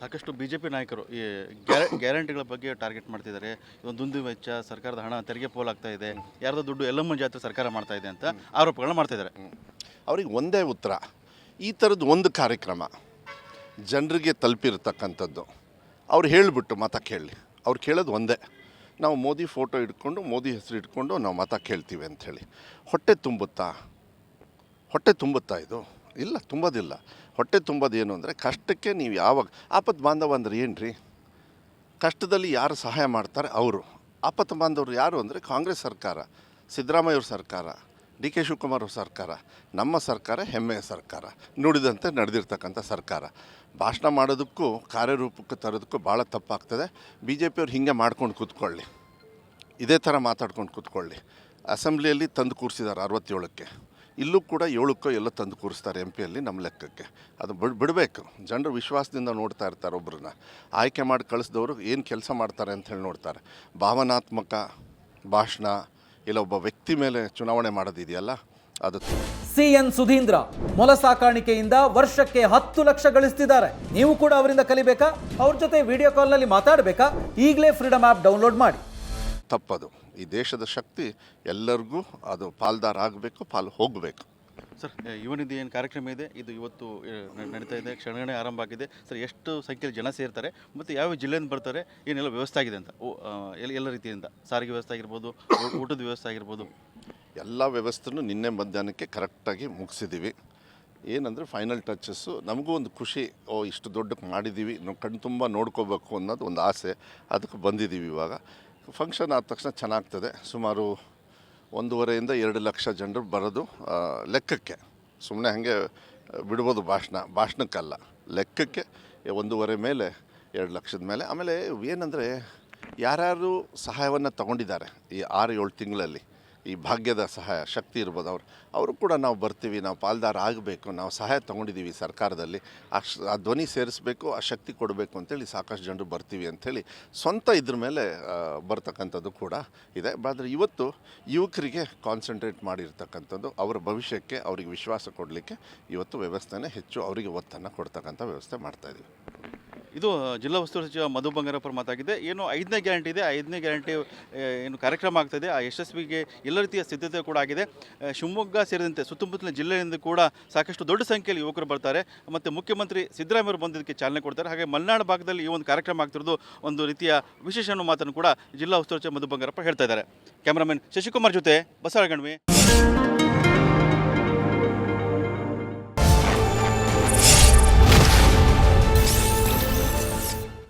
ಸಾಕಷ್ಟು B J P ನಾಯಕರು ಈ ಗ್ಯಾರ- ಗ್ಯಾರಂಟಿಗಳ ಬಗ್ಗೆ ಟಾರ್ಗೆಟ್ ಮಾಡ್ತಿದ್ದಾರೆ. ಒಂದು ದುಂದು ವೆಚ್ಚ, ಸರ್ಕಾರದ ಹಣ ತೆರಿಗೆ ಪೋಲಾಗ್ತಾ ಇದೆ. ಯಾರ್ದೋ ದುಡ್ಡು ಎಲ್ಲಮ್ಮ ಜಾತ್ರೆ ಸರ್ಕಾರ ಮಾಡ್ತಾ ಇದೆ ಅಂತ ಆರೋಪಗಳನ್ನ ಮಾಡ್ತಾ ಇದ್ದಾರೆ. ಅವ್ರಿಗೆ ಒಂದೇ ಉತ್ತರ. ಈ ಥರದ್ದು ಒಂದು ಕಾರ್ಯಕ್ರಮ ಜನರಿಗೆ ತಲುಪಿರ್ತಕ್ಕಂಥದ್ದು. ಅವ್ರು ಹೇಳಿಬಿಟ್ಟು ಮತ ಕೇಳಿ. ಅವ್ರು ಕೇಳೋದು ಒಂದೇ. ನಾವು ಮೋದಿ ಫೋಟೋ ಇಟ್ಕೊಂಡು, ಮೋದಿ ಹೆಸರು ಇಟ್ಕೊಂಡು ನಾವು ಮತ ಕೇಳ್ತೀವಿ ಅಂಥೇಳಿ. ಹೊಟ್ಟೆ ತುಂಬುತ್ತಾ? ಹೊಟ್ಟೆ ತುಂಬುತ್ತಾ ಇದು? ಇಲ್ಲ, ತುಂಬೋದಿಲ್ಲ. ಹೊಟ್ಟೆ ತುಂಬೋದು ಏನು ಅಂದರೆ ಕಷ್ಟಕ್ಕೆ ನೀವು ಯಾವಾಗ, ಆಪತ್ ಬಾಂಧವ ಅಂದ್ರೆ ಏನು ಕಷ್ಟದಲ್ಲಿ ಯಾರು ಸಹಾಯ ಮಾಡ್ತಾರೆ? ಅವರು. ಆಪತ್ತು ಬಾಂಧವರು ಯಾರು ಅಂದರೆ ಕಾಂಗ್ರೆಸ್ ಸರ್ಕಾರ ಸಿದ್ದರಾಮಯ್ಯವ್ರ ಸರ್ಕಾರ, ಡಿ ಕೆ ಶಿವಕುಮಾರ್ ಅವ್ರ ಸರ್ಕಾರ, ನಮ್ಮ ಸರ್ಕಾರ, ಹೆಮ್ಮೆಯ ಸರ್ಕಾರ, ನುಡಿದಂತೆ ನಡೆದಿರ್ತಕ್ಕಂಥ ಸರ್ಕಾರ. ಭಾಷಣ ಮಾಡೋದಕ್ಕೂ, ಕಾರ್ಯರೂಪಕ್ಕೆ ತರೋದಕ್ಕೂ ಭಾಳ ತಪ್ಪಾಗ್ತದೆ. ಬಿ ಜೆ ಪಿಯವ್ರು ಹೀಗೆ ಮಾಡ್ಕೊಂಡು ಕೂತ್ಕೊಳ್ಳಿ. ಇದೇ ಥರ ಮಾತಾಡ್ಕೊಂಡು ಕೂತ್ಕೊಳ್ಳಿ. ಅಸೆಂಬ್ಲಿಯಲ್ಲಿ ತಂದು ಕೂರಿಸಿದ್ದಾರೆ ಅರವತ್ತೇಳಕ್ಕೆ. ಇಲ್ಲೂ ಕೂಡ ಏಳಕ್ಕೋ ಎಲ್ಲ ತಂದು ಕೂರಿಸ್ತಾರೆ ಎಂ ಪಿಯಲ್ಲಿ ನಮ್ಮ ಲೆಕ್ಕಕ್ಕೆ. ಅದು ಬಿಡ್ ಬಿಡಬೇಕು. ಜನರು ವಿಶ್ವಾಸದಿಂದ ನೋಡ್ತಾ ಇರ್ತಾರೆ ಒಬ್ಬರನ್ನ ಆಯ್ಕೆ ಮಾಡಿ ಕಳಿಸಿದವರು ಏನು ಕೆಲಸ ಮಾಡ್ತಾರೆ ಅಂತ ಹೇಳಿ ನೋಡ್ತಾರೆ. ಭಾವನಾತ್ಮಕ ಭಾಷಣ ಇಲ್ಲ ಒಬ್ಬ ವ್ಯಕ್ತಿ ಮೇಲೆ ಚುನಾವಣೆ ಮಾಡೋದಿದೆಯಲ್ಲ ಅದು ಸಿಎನ್ ಸುಧೀಂದ್ರ ಮೊಲ ಸಾಕಾಣಿಕೆಯಿಂದ ವರ್ಷಕ್ಕೆ ಹತ್ತು ಲಕ್ಷ ಗಳಿಸ್ತಿದ್ದಾರೆ. ನೀವು ಕೂಡ ಅವರಿಂದ ಕಲಿಬೇಕಾ? ಅವ್ರ ಜೊತೆ ವಿಡಿಯೋ ಕಾಲ್ನಲ್ಲಿ ಮಾತಾಡಬೇಕಾ? ಈಗಲೇ ಫ್ರೀಡಮ್ ಆ್ಯಪ್ ಡೌನ್ಲೋಡ್ ಮಾಡಿ. ತಪ್ಪದು. ಈ ದೇಶದ ಶಕ್ತಿ ಎಲ್ಲರಿಗೂ ಅದು ಪಾಲ್ದಾರ ಆಗಬೇಕು ಪಾಲು ಹೋಗಬೇಕು. ಸರ್ ಇವನಿದ್ದು ಏನು ಕಾರ್ಯಕ್ರಮ ಇದೆ? ಇದು ಇವತ್ತು ನಡೀತಾ ಇದೆ ಕ್ಷಣಗಣೆ ಆರಂಭ ಆಗಿದೆ. ಸರ್ ಎಷ್ಟು ಸಂಖ್ಯೆಯಲ್ಲಿ ಜನ ಸೇರ್ತಾರೆ? ಮತ್ತು ಯಾವ ಜಿಲ್ಲೆಯಿಂದ ಬರ್ತಾರೆ? ಏನೆಲ್ಲ ವ್ಯವಸ್ಥೆ ಆಗಿದೆ ಅಂತ? ಎಲ್ಲ ಎಲ್ಲ ರೀತಿಯಿಂದ. ಸಾರಿಗೆ ವ್ಯವಸ್ಥೆ ಆಗಿರ್ಬೋದು ಊಟದ ವ್ಯವಸ್ಥೆ ಆಗಿರ್ಬೋದು. ಎಲ್ಲ ವ್ಯವಸ್ಥೆನೂ ನಿನ್ನೆ ಮಧ್ಯಾಹ್ನಕ್ಕೆ ಕರೆಕ್ಟಾಗಿ ಮುಗಿಸಿದ್ದೀವಿ ಏನಂದರೆ ಫೈನಲ್ ಟಚಸ್ಸು ನಮಗೂ ಒಂದು ಖುಷಿ ಓ ಇಷ್ಟು ದೊಡ್ಡಕ್ಕೆ ಮಾಡಿದ್ದೀವಿ ನಾವು ಕಣ್ಣು ತುಂಬ ನೋಡ್ಕೋಬೇಕು ಅನ್ನೋದು ಒಂದು ಆಸೆ. ಅದಕ್ಕೆ ಬಂದಿದ್ದೀವಿ ಇವಾಗ. ಫಂಕ್ಷನ್ ಆದ ತಕ್ಷಣ ಚೆನ್ನಾಗ್ತದೆ. ಸುಮಾರು ಒಂದೂವರೆಯಿಂದ ಎರಡು ಲಕ್ಷ ಜನರು ಬರೋದು ಲೆಕ್ಕಕ್ಕೆ. ಸುಮ್ಮನೆ ಹಾಗೆ ಬಿಡ್ಬೋದು ಭಾಷಣ. ಭಾಷಣಕ್ಕಲ್ಲ. ಲೆಕ್ಕಕ್ಕೆ ಒಂದೂವರೆ ಮೇಲೆ, ಎರಡು ಲಕ್ಷದ ಮೇಲೆ. ಆಮೇಲೆ ಏನಂದರೆ, ಯಾರ್ಯಾರು ಸಹಾಯವನ್ನು ತಗೊಂಡಿದ್ದಾರೆ ಈ ಆರು ಏಳು ತಿಂಗಳಲ್ಲಿ? ಈ ಭಾಗ್ಯದ ಸಹಾಯ, ಶಕ್ತಿ ಇರ್ಬೋದು ಅವ್ರು. ಅವರು ಕೂಡ ನಾವು ಬರ್ತೀವಿ, ನಾವು ಪಾಲ್ದಾರ ಆಗಬೇಕು, ನಾವು ಸಹಾಯ ತೊಗೊಂಡಿದ್ದೀವಿ ಸರ್ಕಾರದಲ್ಲಿ. ಆ ಆ ಧ್ವನಿ ಸೇರಿಸಬೇಕು, ಆ ಶಕ್ತಿ ಕೊಡಬೇಕು ಅಂತೇಳಿ ಸಾಕಷ್ಟು ಜನರು ಬರ್ತೀವಿ ಅಂಥೇಳಿ ಸ್ವಂತ ಇದ್ರ ಮೇಲೆ ಬರ್ತಕ್ಕಂಥದ್ದು ಕೂಡ ಇದೆ. ಆದರೆ ಇವತ್ತು ಯುವಕರಿಗೆ ಕಾನ್ಸಂಟ್ರೇಟ್ ಮಾಡಿರ್ತಕ್ಕಂಥದ್ದು ಅವರ ಭವಿಷ್ಯಕ್ಕೆ ಅವರಿಗೆ ವಿಶ್ವಾಸ ಕೊಡಲಿಕ್ಕೆ ಇವತ್ತು ವ್ಯವಸ್ಥೆನೇ ಹೆಚ್ಚು ಅವರಿಗೆ ಒತ್ತನ್ನು ಕೊಡ್ತಕ್ಕಂಥ ವ್ಯವಸ್ಥೆ ಮಾಡ್ತಾಯಿದ್ದೀವಿ ಇದು ಜಿಲ್ಲಾ ಉಸ್ತುವಾರಿ ಸಚಿವ ಮಧು ಬಂಗಾರಪ್ಪರ ಮಾತಾಗಿದೆ ಏನು, ಐದನೇ ಗ್ಯಾರಂಟಿ ಇದೆ. ಐದನೇ ಗ್ಯಾರಂಟಿ ಏನು ಕಾರ್ಯಕ್ರಮ ಆಗ್ತದೆ. ಆ ಯಶಸ್ವಿಗೆ ಎಲ್ಲ ರೀತಿಯ ಸಿದ್ಧತೆ ಕೂಡ ಆಗಿದೆ. ಶಿವಮೊಗ್ಗ ಸೇರಿದಂತೆ ಸುತ್ತಮುತ್ತಲಿನ ಜಿಲ್ಲೆಯಿಂದ ಕೂಡ ಸಾಕಷ್ಟು ದೊಡ್ಡ ಸಂಖ್ಯೆಯಲ್ಲಿ ಯುವಕರು ಬರ್ತಾರೆ. ಮತ್ತು ಮುಖ್ಯಮಂತ್ರಿ ಸಿದ್ದರಾಮಯ್ಯವರು ಬಂದಿದ್ದಕ್ಕೆ ಚಾಲನೆ ಕೊಡ್ತಾರೆ. ಹಾಗೆ ಮಲೆನಾಡು ಭಾಗದಲ್ಲಿ ಈ ಒಂದು ಕಾರ್ಯಕ್ರಮ ಆಗ್ತಿರೋದು ಒಂದು ರೀತಿಯ ವಿಶೇಷ ಅನ್ನೋ ಮಾತನ್ನು ಕೂಡ ಜಿಲ್ಲಾ ಉಸ್ತುವಾರಿ ಸಚಿವ ಮಧು ಬಂಗಾರಪ್ಪ ಹೇಳ್ತಾ ಇದ್ದಾರೆ. ಕ್ಯಾಮರಾಮನ್ ಶಶಿಕುಮಾರ್ ಜೊತೆ ಬಸವಗಣ್ವಿ